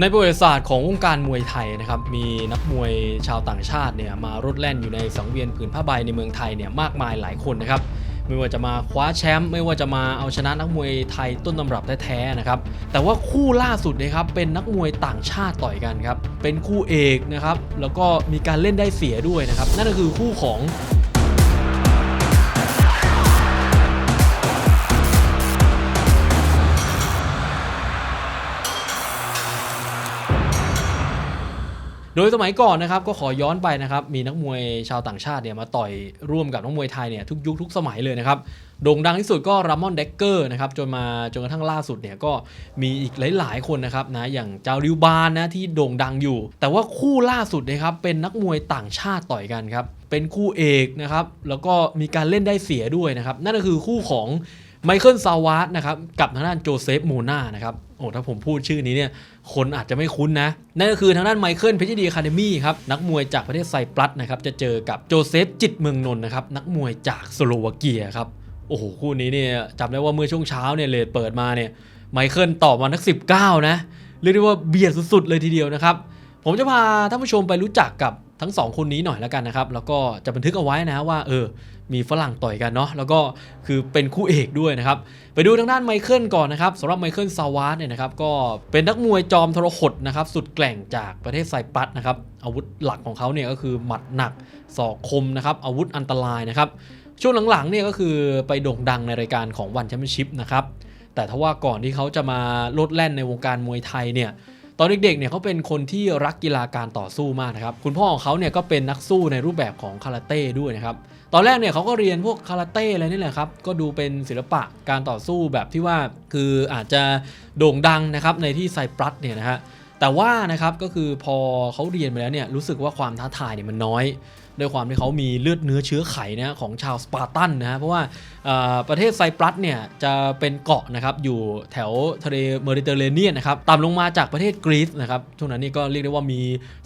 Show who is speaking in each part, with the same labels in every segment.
Speaker 1: ในประวัติศาสตร์ของวงการมวยไทยนะครับมีนักมวยชาวต่างชาติเนี่ยมารดแล่นอยู่ในสังเวียนผืนผ้าใบในเมืองไทยเนี่ยมากมายหลายคนนะครับไม่ว่าจะมาคว้าแชมป์ไม่ว่าจะมาเอาชนะนักมวยไทยต้นตำรับแท้ๆนะครับแต่ว่าคู่ล่าสุดนะครับเป็นนักมวยต่างชาติต่อยกันครับเป็นคู่เอกนะครับแล้วก็มีการเล่นได้เสียด้วยนะครับนั่นก็คือคู่ของ โดยสมัยก่อนนะครับก็ขอย้อนไปนะครับมีนักมวยชาวต่างชาติเนี่ยมาต่อยร่วมกับนักมวยไทยเนี่ยทุกยุคทุกสมัยเลยนะครับโด่งดังที่สุดก็รามอนเดกเกอร์นะครับจนมาจนกระทั่งล่าสุดเนี่ยก็มีอีกหลาย ๆ คนนะครับนะอย่างจาริวบานนะที่โด่งดังอยู่ แต่ว่าคู่ล่าสุดนะครับเป็นนักมวยต่างชาติต่อยกันครับเป็นคู่เอกนะครับแล้วก็มีการเล่นได้เสียด้วยนะครับนั่นก็คือคู่ของ ไมเคิลซาวาร์ดนะครับกับทางด้านโจเซฟโมนานะครับโอ้ถ้าผมพูดชื่อนี้เนี่ยคนอาจจะไม่คุ้นนะ นั่นก็คือทางด้านไมเคิลเพชรดีคาเดมี่ครับ นักมวยจากประเทศไซปรัสนะครับ จะเจอกับโจเซฟจิตเมืองนนท์นะครับ นักมวยจากสโลวาเกียครับ โอ้โห คู่นี้เนี่ยจำได้ว่าเมื่อช่วงเช้าเนี่ยเลดเปิดมาเนี่ยไมเคิลตอบมาทัก19 นะ เรียกได้ว่าเบียดสุดๆเลยทีเดียวนะครับ ผมจะพาท่านผู้ชมไปรู้จักกับ ทั้งสองคนนี้หน่อยแล้วกันนะครับ แล้วก็จะบันทึกเอาไว้นะว่าเออมีฝรั่งต่อยกันเนาะแล้วก็คือเป็นคู่เอกด้วยนะครับ ไปดูทางด้านไมเคิลก่อนนะครับสำหรับไมเคิลซาวาร์เนี่ยนะครับก็เป็นนักมวยจอมทรหดนะครับสุดแกร่งจากประเทศไซปรัสนะครับอาวุธหลักของเขาเนี่ยก็คือหมัดหนักศอกคมนะครับอาวุธอันตรายนะครับช่วงหลังๆเนี่ยก็คือไปโด่งดังในรายการของวันแชมเปี้ยนชิพนะครับแต่ถ้าว่าก่อนที่เขาจะมาโลดแล่นในวงการมวยไทยเนี่ย ตอนเด็กๆเนี่ยเขาเป็นคนที่รักกีฬาการต่อสู้มากนะครับ คุณพ่อของเขาเนี่ยก็เป็นนักสู้ในรูปแบบของคาราเต้ด้วยนะครับ ตอนแรกเนี่ยเขาก็เรียนพวกคาราเต้อะไรนี่แหละครับ ก็ดูเป็นศิลปะการต่อสู้แบบที่ว่าคืออาจจะโด่งดังนะครับในที่ไซปรัสเนี่ยนะฮะ แต่ว่านะครับก็คือพอเขาเรียนไปแล้วเนี่ยรู้สึกว่าความท้าทายเนี่ยมันน้อย ด้วยความที่เขามีเลือดเนื้อเชื้อไขนะของชาวสปาร์ตันนะฮะเพราะว่าประเทศไซปรัสเนี่ยจะเป็นเกาะนะครับอยู่แถวทะเลเมดิเตอร์เรเนียนนะครับต่ำลงมาจากประเทศกรีซนะครับช่วงนั้นนี่ก็เรียกได้ว่ามี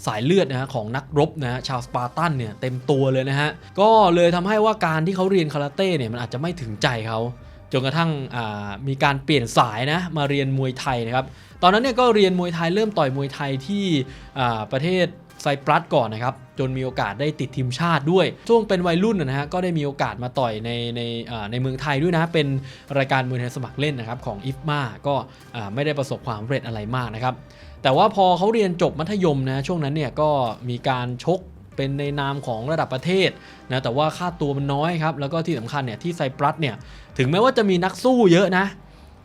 Speaker 1: สายเลือดนะฮะของนักรบนะฮะชาวสปาร์ตันเนี่ยเต็มตัวเลยนะฮะก็เลยทำให้ว่าการที่เขาเรียนคาราเต้เนี่ยมันอาจจะไม่ถึงใจเขาจนกระทั่งมีการเปลี่ยนสายนะมาเรียนมวยไทยนะครับตอนนั้นเนี่ยก็เรียนมวยไทยเริ่มต่อยมวยไทยที่ประเทศ ไซปรัสก่อนนะครับ จนมีโอกาสได้ติดทีมชาติด้วย ช่วงเป็นวัยรุ่นนะฮะก็ได้มีโอกาสมาต่อยในในในเมืองไทยด้วยนะ เป็นรายการมวยไทยสมัครเล่นนะครับของอิฟมาก็ไม่ได้ประสบความสำเร็จอะไรมากนะครับ แต่ว่าพอเขาเรียนจบมัธยมนะช่วงนั้นเนี่ยก็มีการชกเป็นในนามของระดับประเทศนะแต่ว่าค่าตัวมันน้อยครับ แล้วก็ที่สำคัญเนี่ยที่ไซปรัสเนี่ยถึงแม้ว่าจะมีนักสู้เยอะนะ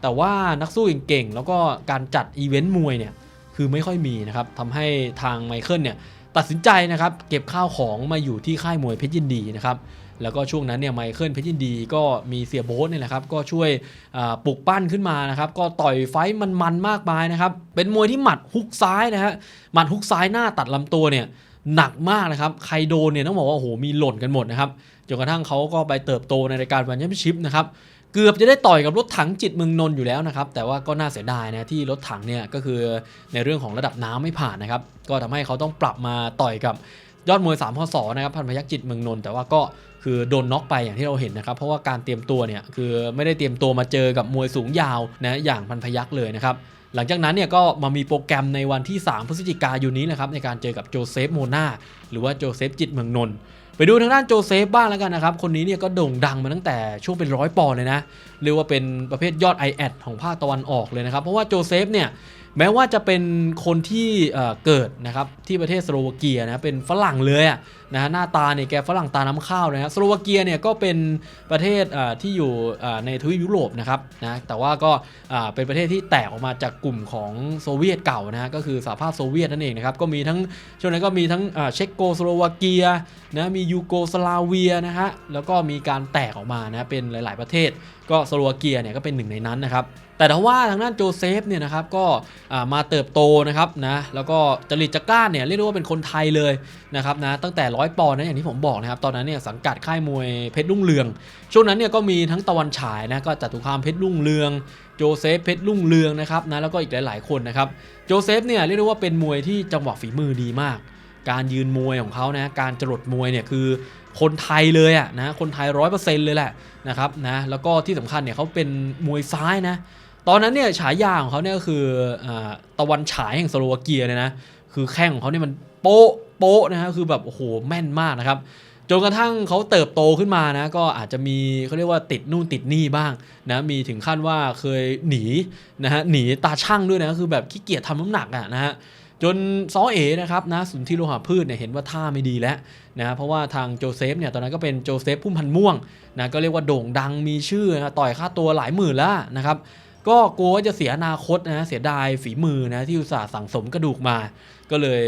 Speaker 1: แต่ว่านักสู้เก่งๆแล้วก็การจัดอีเวนต์มวยเนี่ย คือไม่ค่อยมีนะครับทำให้ทางไมเคิลเนี่ยตัดสินใจนะครับเก็บข้าวของมาอยู่ที่ค่ายมวยเพชรยินดีนะครับแล้วก็ช่วงนั้นเนี่ยไมเคิลเพชรยินดีก็มีเสียโบ๊ทเนี่ยแหละครับก็ช่วยปลุกปั้นขึ้นมานะครับก็ต่อยไฟมันมันมากมายนะครับเป็นมวยที่หมัดฮุกซ้ายนะฮะหมัดฮุกซ้ายหน้าตัดลำตัวเนี่ย หนักมากนะครับ ใครโดนเนี่ยต้องบอกว่าโอ้โหมีหล่นกันหมดนะครับจนกระทั่งเขาก็ไปเติบโตในรายการวันแชมเปี้ยนชิพนะครับเกือบจะได้ต่อยกับรถถังจิตเมืองนนท์อยู่แล้วนะครับแต่ว่าก็น่าเสียดายนะที่รถถังเนี่ยก็คือในเรื่องของระดับน้ำไม่ผ่านนะครับก็ทำให้เขาต้องปรับมาต่อยกับยอดมวย3พศนะครับพันพยักจิตเมืองนนท์แต่ว่าก็คือโดนน็อกไปอย่างที่เราเห็นนะครับ เพราะว่าการเตรียมตัวเนี่ยคือไม่ได้เตรียมตัวมาเจอกับมวยสูงยาวนะอย่างพันพยักเลยนะครับ หลังจากนั้นเนี่ยก็มามีโปรแกรมในวันที่ 3 พฤศจิกายนนี้นะครับในการเจอกับโจเซฟโมนาหรือว่าโจเซฟจิตเมืองนนท์ไปดูทางด้านโจเซฟบ้างแล้วกันนะครับ คนนี้เนี่ยก็โด่งดังมาตั้งแต่ช่วงเป็นร้อยปอนเลยนะ เรียกว่าเป็นประเภทยอด i อแอดของภาคตะวันออกเลยนะครับ เพราะว่าโจเซฟเนี่ย แม้ว่าจะเป็นคนที่เเกิดนะครับที่ประเทศสโลวาเกียนะเป็นฝรั่งเลยอะนะฮะหน้าตาเนี่ยแกฝรั่งตาน้ำข้าวเลยนะสโลวาเกียเนี่ยก็เป็นประเทศเที่อยู่ในทวีปยุโรปนะครับนะแต่ว่าก็เป็นประเทศที่แตกออกมาจากกลุ่มของโซเวียตเก่านะฮะก็คือสหภาพโซเวียตนั่นเองนะครับก็มีทั้งช่วงนั้นก็มีทั้งเช็กโกสโลวาเกียนะมียูโกสลาเวียนะฮะแล้วก็มีการแตกออกมานะเป็นหลาย ๆประเทศก็สโลวาเกียเนี่ยก็เป็นหนึ่งในนั้นนะครับแต่ถ้าว่าทางด้านโจเซฟเนี่ยนะครับก็มาเติบโตนะครับนะแล้วก็จริตจักร้านเนี่ยเรียกได้ว่าเป็นคนไทยเลยนะครับนะตั้งแต่ร้อยปอนด์นะอย่างที่ผมบอกนะครับตอนนั้นเนี่ยสังกัดค่ายมวยเพชรรุ่งเรือง ช่วงนั้นเนี่ยก็มีทั้งตะวันฉายนะก็จตุคามเพชรรุ่งเรือง โจเซฟเพชรรุ่งเรืองนะครับนะแล้วก็อีกหลาย ๆ คนนะครับโจเซฟเนี่ยเรียกได้ว่าเป็นมวยที่จังหวะฝีมือดีมาก การยืนมวยของเขานะการจรดมวยเนี่ยคือคนไทยเลยอะนะคนไทยร้อยเปอร์เซ็นต์เลยแหละนะครับนะแล้วก็ที่สำคัญเนี่ยเขาเป็นมวยซ้ายนะตอนนั้นเนี่ยฉายาของเขาเนี่ยก็คืออตะวันฉายแห่งสโลวาเกียเลยนะคือแข้งของเขาเนี่ยมันโป๊ะโป๊ะนะฮะคือแบบโอ้โหแม่นมากนะครับจนกระทั่งเขาเติบโตขึ้นมานะก็อาจจะมีเขาเรียกว่าติดนู่นติดนี่บ้างนะมีถึงขั้นว่าเคยหนีนะฮะหนีตาช่างด้วยนะคือแบบขี้เกียจทำน้ำหนักอะนะฮะ จนซอเอนะครับนะสุนทรีโลหะพืชเนี่ยเห็นว่าท่าไม่ดีแล้วนะเพราะว่าทางโจเซฟเนี่ยตอนนั้นก็เป็นโจเซฟพุ่มพันม่วงนะก็เรียกว่าโด่งดังมีชื่อนะต่อยค่าตัวหลายหมื่นแล้วนะครับก็กลัวว่าจะเสียอนาคตนะเสียดายฝีมือนะที่อุตส่าห์สั่งสมกระดูกมา ก็เลย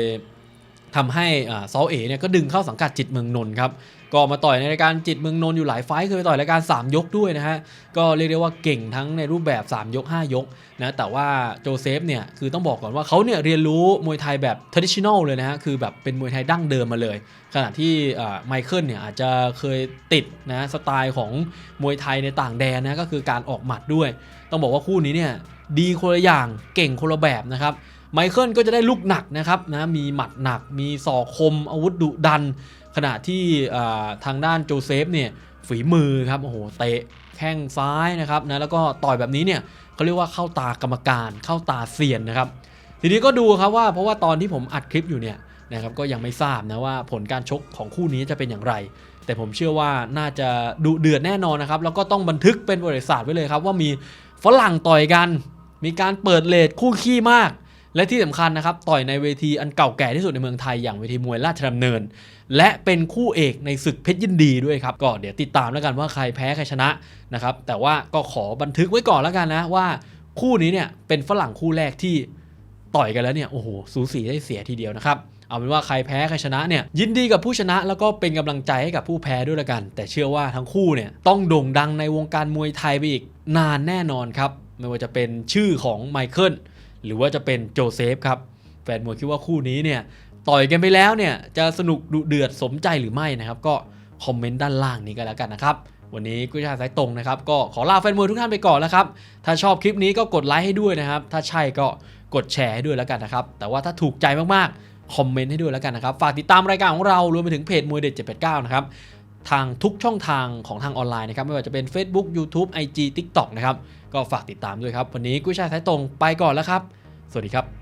Speaker 1: ทำให้ซอลเอเนี่ยก็ดึงเข้าสังกัดจิตเมืองนนท์ครับก็มาต่อยในรายการจิตเมืองนนท์อยู่หลายไฟท์เคยไปต่อยรายการ 3 ยกด้วยนะฮะก็เรียกได้ว่าเก่งทั้งในรูปแบบ 3 ยก 5 ยกนะแต่ว่าโจเซฟเนี่ยคือต้องบอกก่อนว่าเขาเนี่ยเรียนรู้มวยไทยแบบ traditional เลยนะฮะคือแบบเป็นมวยไทยดั้งเดิมมาเลย ขณะที่ไมเคิลเนี่ยอาจจะเคยติดนะสไตล์ของมวยไทยในต่างแดนนะก็คือการออกหมัดด้วย ต้องบอกว่าคู่นี้เนี่ยดีคนละอย่างเก่งคนละแบบนะครับ ไมเคิลก็จะได้ลูกหนักนะครับนะมีหมัดหนัก มีศอกคมอาวุธดุดัน ขณะที่ทางด้านโจเซฟเนี่ยฝีมือครับโอ้โหเตะแข้งซ้ายนะครับนะแล้วก็ต่อยแบบนี้เนี่ยเขาเรียกว่าเข้าตากรรมการเข้าตาเซียนนะครับ ทีนี้ก็ดูครับว่าเพราะว่าตอนที่ผมอัดคลิปอยู่เนี่ยนะครับก็ยังไม่ทราบนะว่าผลการชกของคู่นี้จะเป็นอย่างไร แต่ผมเชื่อว่าน่าจะดุเดือดแน่นอนนะครับ แล้วก็ต้องบันทึกเป็นประวัติศาสตร์ไว้เลยครับ ว่ามีฝรั่งต่อยกัน มีการเปิดเลทคู่ขี้มาก และที่สำคัญนะครับ ต่อยในเวทีอันเก่าแก่ที่สุดในเมืองไทยอย่างเวทีมวยราชดำเนิน และเป็นคู่เอกในศึกเพชรยินดีด้วยครับ ก็เดี๋ยวติดตามแล้วกันว่าใครแพ้ใครชนะนะครับ แต่ว่าก็ขอบันทึกไว้ก่อนแล้วกันนะว่าคู่นี้เนี่ยเป็นฝรั่งคู่แรกที่ต่อยกันแล้วเนี่ยโอ้โหสูสีได้เสียทีเดียวนะครับเอาเป็นว่าใครแพ้ใครชนะเนี่ยยินดีกับผู้ชนะแล้วก็เป็นกำลังใจให้กับผู้แพ้ด้วยละกัน แต่เชื่อว่าทั้งคู่เนี่ยต้องโด่งดังในวงการมวยไทยไปอีกนานแน่นอนครับไม่ว่าจะเป็นชื่อของไมเคิล หรือว่าจะเป็นโจเซฟครับแฟนมวยคิดว่าคู่นี้เนี่ยต่อยกันไปแล้วเนี่ยจะสนุกดุเดือดสมใจหรือไม่นะครับ ก็คอมเมนต์ด้านล่างนี้กันแล้วกันนะครับ วันนี้กุ้ยชาสายตรงนะครับ ก็ขอลาแฟนมวยทุกท่านไปก่อนแล้วครับ ถ้าชอบคลิปนี้ก็กดไลค์ให้ด้วยนะครับ ถ้าใช่ก็กดแชร์ให้ด้วยแล้วกันนะครับ แต่ว่าถ้าถูกใจมากๆคอมเมนต์ให้ด้วยแล้วกันนะครับ ฝากติดตามรายการของเรารวมไปถึงเพจมวยเด็ด789นะครับทางทุกช่องทางของทางออนไลน์นะครับไม่ว่าจะเป็น Facebook YouTube IG TikTok นะครับ ก็ฝากติดตามด้วยครับ วันนี้กุ้ยชายสายตรงไปก่อนแล้วครับ สวัสดีครับ